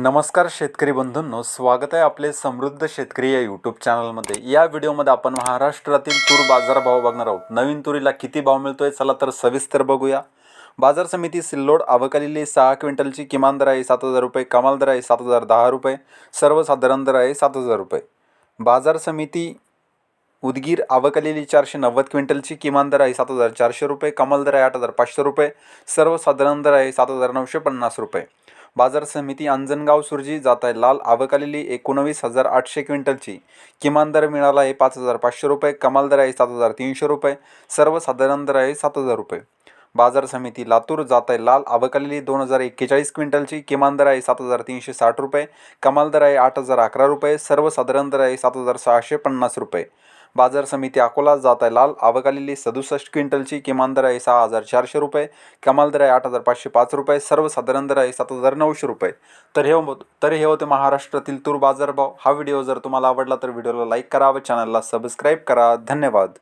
नमस्कार शेतकरी बंधूंनो स्वागत आहे आपले समृद्ध शेतकरी या यूट्यूब चॅनलमध्ये या व्हिडिओमध्ये आपण महाराष्ट्रातील तूर बाजारभाव बघणार आहोत. नवीन तुरीला किती भाव मिळतोय चला तर सविस्तर बघूया. बाजार समिती सिल्लोड आवकालेली सहा क्विंटलची किमान दर आहे सात हजार रुपये कमाल दर आहे सात हजार दहा रुपये सर्वसाधारण दर आहे सात हजार रुपये. बाजार समिती उदगीर आवकलेली चारशे नव्वद क्विंटलची किमान दर आहे सात हजार चारशे रुपये कमाल दर आहे आठ हजार पाचशे रुपये सर्वसाधारण दर आहे सात हजार नऊशे पन्नास रुपये. बाजार समिती अंजनगाव सुरजी जात आहे लाल आवकालेली एकोणवीस हजार आठशे क्विंटलची. किमान दर मिळाला आहे पाच हजार पाचशे रुपये कमाल दर आहे सात हजार तीनशे रुपये सर्वसाधारण दर आहे सात हजार रुपये. बाजार समिती लातूर जात आहे लाल आवकालेली दोन हजार एक्केचाळीस क्विंटलची किमान दर आहे सात हजार तीनशे साठ रुपये कमाल दर आहे आठ हजार अकरा रुपये सर्वसाधारण दर आहे सात हजार सहाशे पन्नास रुपये. बाजार समिती अकोला जात आहे. लाल आवकालेली सदुसष्ट क्विंटलची किमान दर आहे सहा हजार चारशे रुपये. कमाल दर आहे आठ हजार पाचशे पाच रुपये. सर्वसाधारण दर आहे सात हजार नऊशे रुपये. तर हे तर हे होते महाराष्ट्रातील तूर बाजारभाव. हा व्हिडिओ जर तुम्हाला आवडला तर व्हिडिओला लाईक करा व चॅनलला सबस्क्राईब करा. धन्यवाद.